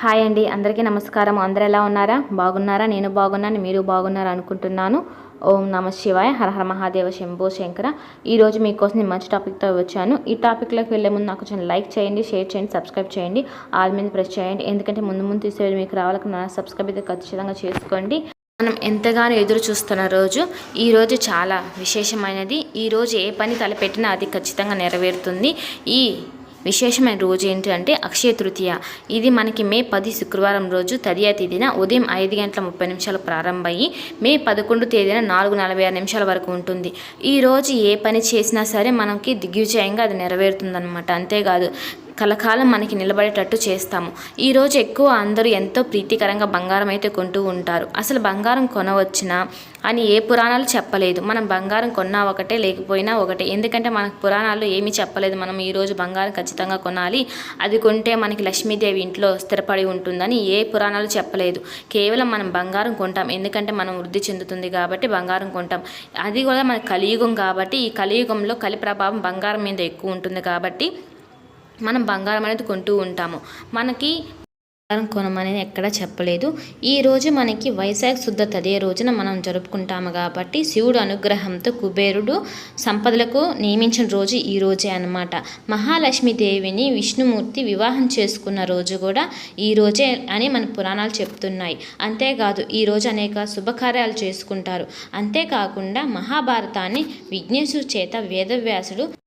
Hi అండి అందరికీ నమస్కారం. అందరు ఎలా ఉన్నారా? బాగున్నారా? నేను బాగున్నాను మీరు బాగున్నారా అనుకుంటున్నాను. ఓం నమ శివాయ హర హర మహాదేవ శంభో శంకర. ఈరోజు మీకోసం నేను మంచి టాపిక్తో వచ్చాను. ఈ టాపిక్లోకి వెళ్ళే ముందు నాకు కొంచెం లైక్ చేయండి షేర్ చేయండి సబ్స్క్రైబ్ చేయండి. ఆల్ మీద ప్రెస్ చేయండి. ఎందుకంటే ముందు ముందు తీసే మీకు రావాలనుకున్న సబ్స్క్రైబ్ అయితే ఖచ్చితంగా చేసుకోండి. మనం ఎంతగానో ఎదురు చూస్తున్న రోజు ఈరోజు చాలా విశేషమైనది. ఈరోజు ఏ పని తలపెట్టినా అది ఖచ్చితంగా నెరవేరుతుంది. ఈ విశేషమైన రోజు ఏంటంటే అక్షయ తృతీయ. ఇది మనకి మే పది శుక్రవారం రోజు తదియా తేదీన ఉదయం ఐదు గంటల ముప్పై నిమిషాలు ప్రారంభమయ్యి మే పదకొండు తేదీన నాలుగు నలభై ఆరు నిమిషాల వరకు ఉంటుంది. ఈ రోజు ఏ పని చేసినా సరే మనకి దిగ్విజయంగా అది నెరవేరుతుందన్నమాట. అంతేకాదు కలకాలం మనకి నిలబడేటట్టు చేస్తాము. ఈరోజు ఎక్కువ అందరూ ఎంతో ప్రీతికరంగా బంగారం అయితే కొంటూ ఉంటారు. అసలు బంగారం కొనవచ్చునా అని ఏ పురాణాలు చెప్పలేదు. మనం బంగారం కొన్నా ఒకటే లేకపోయినా ఒకటే. ఎందుకంటే మనకు పురాణాలు ఏమీ చెప్పలేదు. మనం ఈరోజు బంగారం ఖచ్చితంగా కొనాలి. అది కొంటే మనకి లక్ష్మీదేవి ఇంట్లో స్థిరపడి ఉంటుందని ఏ పురాణాలు చెప్పలేదు. కేవలం మనం బంగారం కొంటాం. ఎందుకంటే మనం వృద్ధి చెందుతుంది కాబట్టి బంగారం కొంటాం. అది కూడా మన కలియుగం కాబట్టి ఈ కలియుగంలో కలి ప్రభావం బంగారం మీద ఎక్కువ ఉంటుంది కాబట్టి మనం బంగారం అనేది కొంటూ ఉంటాము. మనకి బంగారం కొనమనేది ఎక్కడా చెప్పలేదు. ఈ రోజు మనకి వైశాఖ శుద్ధ తదే రోజున మనం జరుపుకుంటాము కాబట్టి శివుడు అనుగ్రహంతో కుబేరుడు సంపదలకు నియమించిన రోజు ఈ రోజే అనమాట మహాలక్ష్మీదేవిని విష్ణుమూర్తి వివాహం చేసుకున్న రోజు కూడా ఈ రోజే అని మన పురాణాలు చెప్తున్నాయి. అంతేకాదు ఈ రోజు అనేక శుభకార్యాలు చేసుకుంటారు. అంతేకాకుండా మహాభారతాన్ని విఘ్నేశ్వరు చేత వేదవ్యాసుడు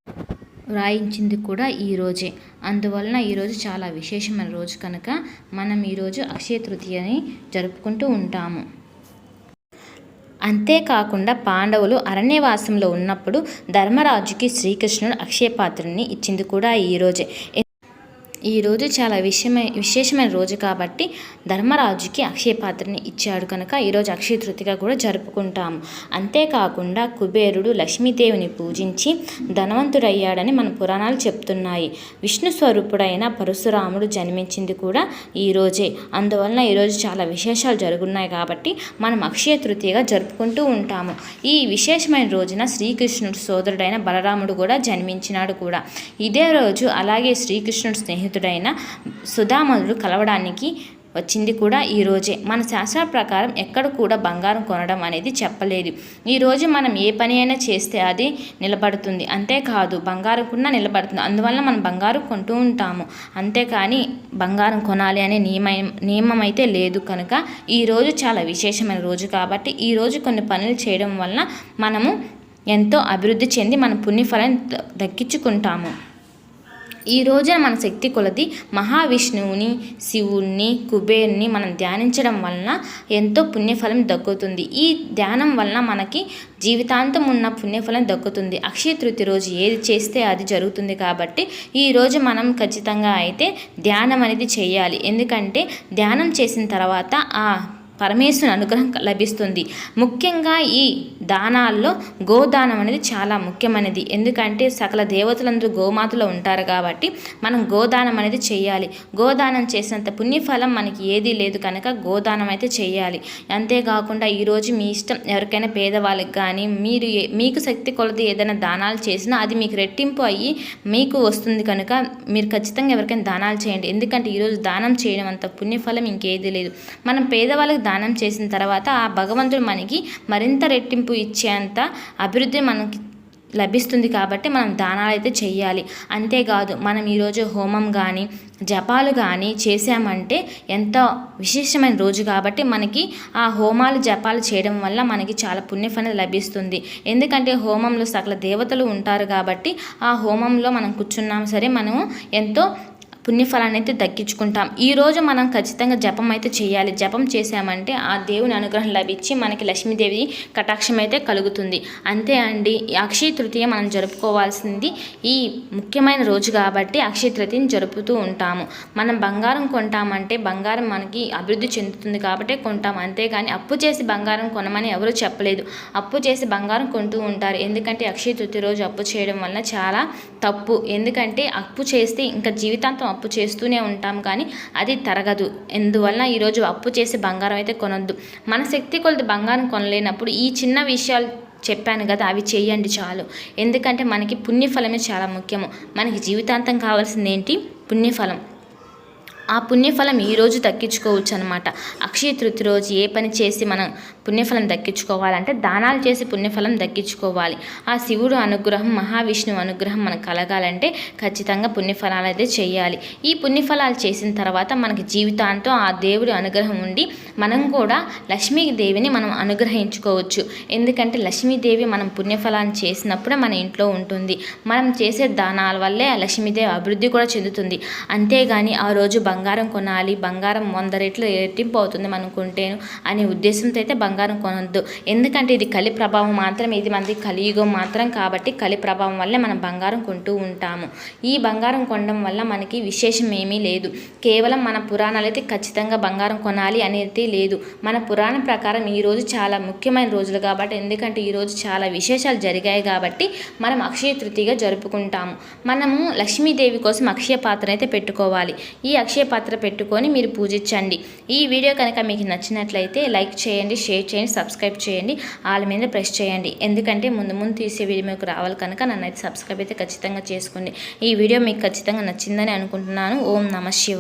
వ్రాయించింది కూడా ఈ రోజే. అందువలన ఈరోజు చాలా విశేషమైన రోజు కనుక మనం ఈరోజు అక్షయ తృతీయని జరుపుకుంటూ ఉంటాము. అంతేకాకుండా పాండవులు అరణ్యవాసంలో ఉన్నప్పుడు ధర్మరాజుకి శ్రీకృష్ణుడు అక్షయపాత్రని ఇచ్చింది కూడా ఈరోజే ఈరోజు చాలా విషయమై విశేషమైన రోజు కాబట్టి ధర్మరాజుకి అక్షయ పాత్రని ఇచ్చాడు కనుక ఈరోజు అక్షయ తృతిగా కూడా జరుపుకుంటాము అంతేకాకుండా కుబేరుడు లక్ష్మీదేవిని పూజించి ధనవంతుడయ్యాడని మన పురాణాలు చెప్తున్నాయి. విష్ణు స్వరూపుడైన పరశురాముడు జన్మించింది కూడా ఈరోజే అందువలన ఈరోజు చాలా విశేషాలు జరుగున్నాయి కాబట్టి మనం అక్షయ తృతీయగా జరుపుకుంటూ ఉంటాము. ఈ విశేషమైన రోజున శ్రీకృష్ణుడు సోదరుడైన బలరాముడు కూడా జన్మించినాడు కూడా. ఇదే రోజు అలాగే శ్రీకృష్ణుడు స్నేహితుడు స్నేహితుడైన సుధామనుడు కలవడానికి వచ్చింది కూడా ఈ రోజే. మన శాస్త్రాల ప్రకారం ఎక్కడ కూడా బంగారం కొనడం అనేది చెప్పలేదు. ఈరోజు మనం ఏ పని అయినా చేస్తే అది నిలబడుతుంది. అంతేకాదు బంగారం కూడా నిలబడుతుంది. అందువల్ల మనం బంగారం కొంటూ ఉంటాము. అంతేకాని బంగారం కొనాలి అనే నియమ నియమం అయితే లేదు కనుక ఈరోజు చాలా విశేషమైన రోజు కాబట్టి ఈరోజు కొన్ని పనులు చేయడం వలన మనము ఎంతో అభివృద్ధి చెంది మన పుణ్యఫలాన్ని దక్కించుకుంటాము. ఈ రోజున మన శక్తి కొలది మహావిష్ణువుని శివుణ్ణి కుబేర్ని మనం ధ్యానించడం వలన ఎంతో పుణ్యఫలం దక్కుతుంది. ఈ ధ్యానం వలన మనకి జీవితాంతం ఉన్న పుణ్యఫలం దక్కుతుంది. అక్షయ తృతి రోజు ఏది చేస్తే అది జరుగుతుంది కాబట్టి ఈరోజు మనం ఖచ్చితంగా అయితే ధ్యానం అనేది చేయాలి. ఎందుకంటే ధ్యానం చేసిన తర్వాత ఆ పరమేశ్వరుని అనుగ్రహం లభిస్తుంది. ముఖ్యంగా ఈ దానాల్లో గోదానం అనేది చాలా ముఖ్యమైనది. ఎందుకంటే సకల దేవతలందరూ గోమాతలో ఉంటారు కాబట్టి మనం గోదానం అనేది చేయాలి. గోదానం చేసినంత పుణ్యఫలం మనకి ఏదీ లేదు కనుక గోదానం అయితే చేయాలి. అంతేకాకుండా ఈరోజు మీ ఇష్టం ఎవరికైనా పేదవాళ్ళకి కానీ మీరు మీకు శక్తి కొలది ఏదైనా దానాలు చేసినా అది మీకు రెట్టింపు అయ్యి మీకు వస్తుంది కనుక మీరు ఖచ్చితంగా ఎవరికైనా దానాలు చేయండి. ఎందుకంటే ఈరోజు దానం చేయడం అంత పుణ్యఫలం ఇంకేదీ లేదు. మనం పేదవాళ్ళకి దానం చేసిన తర్వాత ఆ భగవంతుడు మనకి మరింత రెట్టింపు ఇచ్చేంత అభివృద్ధి మనకి లభిస్తుంది కాబట్టి మనం దానాలు అయితే చేయాలి అంతేకాదు మనం ఈరోజు హోమం కానీ జపాలు కానీ చేసామంటే ఎంతో విశేషమైన రోజు కాబట్టి మనకి ఆ హోమాలు జపాలు చేయడం వల్ల మనకి చాలా పుణ్యఫలం లభిస్తుంది. ఎందుకంటే హోమంలో సకల దేవతలు ఉంటారు కాబట్టి ఆ హోమంలో మనం కూర్చున్నాం సరే మనము ఎంతో పుణ్యఫలాన్ని అయితే దక్కించుకుంటాం ఈరోజు మనం ఖచ్చితంగా జపం అయితే చేయాలి. జపం చేసామంటే ఆ దేవుని అనుగ్రహం లభించి మనకి లక్ష్మీదేవి కటాక్షం అయితే కలుగుతుంది. అంతే అండి. అక్షయ తృతీయ మనం జరుపుకోవాల్సింది ఈ ముఖ్యమైన రోజు కాబట్టి అక్షయ తృతీయని జరుపుతూ ఉంటాము. మనం బంగారం కొంటామంటే బంగారం మనకి అభివృద్ధి చెందుతుంది కాబట్టి కొంటాం. అంతేగాని అప్పు చేసి బంగారం కొనమని ఎవరు చెప్పలేదు. అప్పు చేసి బంగారం కొంటూ ఉంటారు. ఎందుకంటే అక్షయ తృతీయ రోజు అప్పు చేయడం వల్ల చాలా తప్పు. ఎందుకంటే అప్పు చేస్తే ఇంకా జీవితాంతం అప్పు చేస్తూనే ఉంటాం కానీ అది తరగదు. ఎందువలన ఈరోజు అప్పు చేసి బంగారం అయితే కొనొద్దు. మన శక్తి కొలది బంగారం కొనలేనప్పుడు ఈ చిన్న విషయాలు చెప్పాను కదా అవి చేయండి చాలు. ఎందుకంటే మనకి పుణ్యఫలమే చాలా ముఖ్యము. మనకి జీవితాంతం కావాల్సింది ఏంటి పుణ్యఫలం. ఆ పుణ్యఫలం ఈ రోజు అనమాట అక్షయ తృతి రోజు ఏ పని చేసి మనం పుణ్యఫలం దక్కించుకోవాలంటే దానాలు చేసి పుణ్యఫలం దక్కించుకోవాలి. ఆ శివుడు అనుగ్రహం మహావిష్ణువు అనుగ్రహం మనకు కలగాలంటే ఖచ్చితంగా పుణ్యఫలాలు అయితే చేయాలి. ఈ పుణ్యఫలాలు చేసిన తర్వాత మనకి జీవితాంతం ఆ దేవుడి అనుగ్రహం ఉండి మనం కూడా లక్ష్మీదేవిని మనం అనుగ్రహించుకోవచ్చు. ఎందుకంటే లక్ష్మీదేవి మనం పుణ్యఫలాన్ని చేసినప్పుడే మన ఇంట్లో ఉంటుంది. మనం చేసే దానాల వల్లే లక్ష్మీదేవి అభివృద్ధి కూడా చెందుతుంది. అంతేగాని ఆ రోజు బంగారం కొనాలి బంగారం వంద రెట్లు రెట్టింపు అవుతుంది మనం కొంటేను అనే ఉద్దేశంతో అయితే బంగారం కొనొద్దు. ఎందుకంటే ఇది కలి ప్రభావం మాత్రం ఇది మనది కలియుగం మాత్రం కాబట్టి కలి ప్రభావం వల్లే మనం బంగారం కొంటూ ఉంటాము. ఈ బంగారం కొనడం వల్ల మనకి విశేషం ఏమీ లేదు. కేవలం మన పురాణాలు అయితే ఖచ్చితంగా బంగారం కొనాలి అనేది లేదు. మన పురాణం ప్రకారం ఈరోజు చాలా ముఖ్యమైన రోజులు కాబట్టి ఎందుకంటే ఈ రోజు చాలా విశేషాలు జరిగాయి కాబట్టి మనం అక్షయ తృతీయగా జరుపుకుంటాము. మనము లక్ష్మీదేవి కోసం అక్షయ పాత్ర అయితే పెట్టుకోవాలి. ఈ అక్షయ పాత్ర పెట్టుకొని మీరు పూజించండి. ఈ వీడియో కనుక మీకు నచ్చినట్లయితే లైక్ చేయండి షేర్ చేయండి సబ్స్క్రైబ్ చేయండి వాళ్ళ మీద ప్రెస్ చేయండి. ఎందుకంటే ముందు ముందు తీసే వీడియో మీకు రావాలి కనుక నన్ను అయితే సబ్స్క్రైబ్ అయితే ఖచ్చితంగా చేసుకోండి. ఈ వీడియో మీకు ఖచ్చితంగా నచ్చిందని అనుకుంటున్నాను. ఓం నమ శివ.